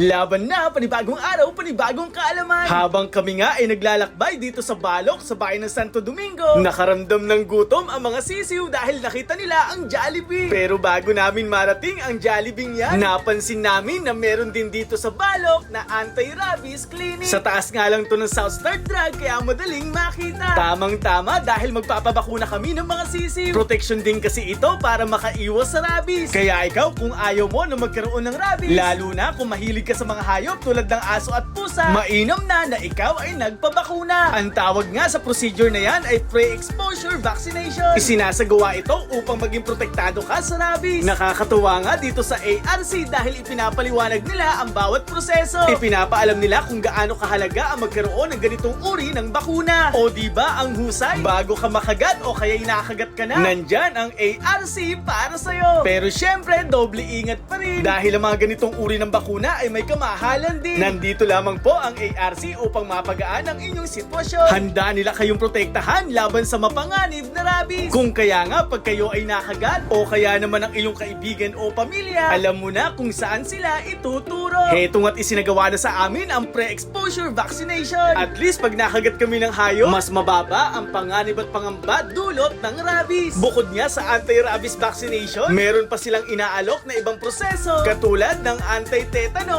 Laban na, panibagong araw, panibagong kaalaman. Habang kami nga ay naglalakbay dito sa Balok, sa bayan ng Santo Domingo, nakaramdam ng gutom ang mga sisiw dahil nakita nila ang Jollibee. Pero bago namin marating ang Jollibee yan, napansin namin na meron din dito sa Balok na anti-rabies clinic. Sa taas nga lang to ng South Star Drug kaya madaling makita. Tamang-tama dahil magpapabakuna kami ng mga sisiw. Protection din kasi ito para makaiwas sa rabies. Kaya ikaw kung ayaw mo na magkaroon ng rabies, lalo na kung mahilig ka sa mga hayop tulad ng aso at pusa, mainam na na ikaw ay nagpabakuna. Ang tawag nga sa procedure na yan ay pre-exposure vaccination. Isinasagawa ito upang maging protektado ka sa rabies. Nakakatuwa nga dito sa ARC dahil ipinapaliwanag nila ang bawat proseso. Ipinapaalam nila kung gaano kahalaga ang magkaroon ng ganitong uri ng bakuna. O di ba ang husay? Bago ka makagat o kaya inakagat ka na, nandyan ang ARC para sa'yo. Pero syempre, doble ingat pa rin. Dahil ang mga ganitong uri ng bakuna ay may kamahalan din. Nandito lamang po ang ARC upang mapagaan ang inyong sitwasyon. Handa nila kayong protektahan laban sa mapanganib na rabies. Kung kaya nga pag kayo ay nakagat o kaya naman ang iyong kaibigan o pamilya, alam mo na kung saan sila ituturo. Heto nga't isinagawa na sa amin ang pre-exposure vaccination. At least pag nakagat kami ng hayop, mas mababa ang panganib at pangamba dulot ng rabies. Bukod nga sa anti-rabies vaccination, meron pa silang inaalok na ibang proseso katulad ng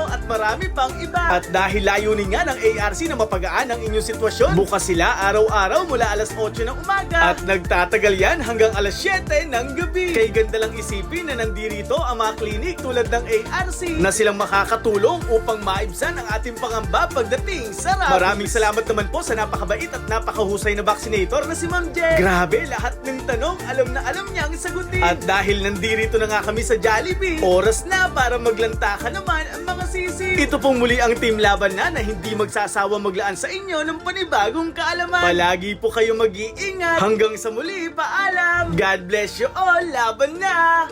at marami pang iba. At dahil layunin nga ng ARC na mapagaan ang inyong sitwasyon, bukas sila araw-araw mula alas 8 ng umaga at nagtatagal yan hanggang alas 7 ng gabi. Kay ganda lang isipin na nandirito ang mga klinik tulad ng ARC na silang makakatulong upang maibsan ang ating pangamba pagdating sa rabies. Maraming salamat naman po sa napakabait at napakahusay na vaccinator na si Ma'am Jen. Grabe, lahat ng tanong alam na alam niyang sagutin. At dahil nandirito na nga kami sa Jollibee, oras na para maglanta ka naman ang mga sisi. Ito pong muli ang team laban na na hindi magsasawa maglaan sa inyo ng panibagong kaalaman. Palagi po kayo mag-iingat. Hanggang sa muli, paalam. God bless you all. Laban na!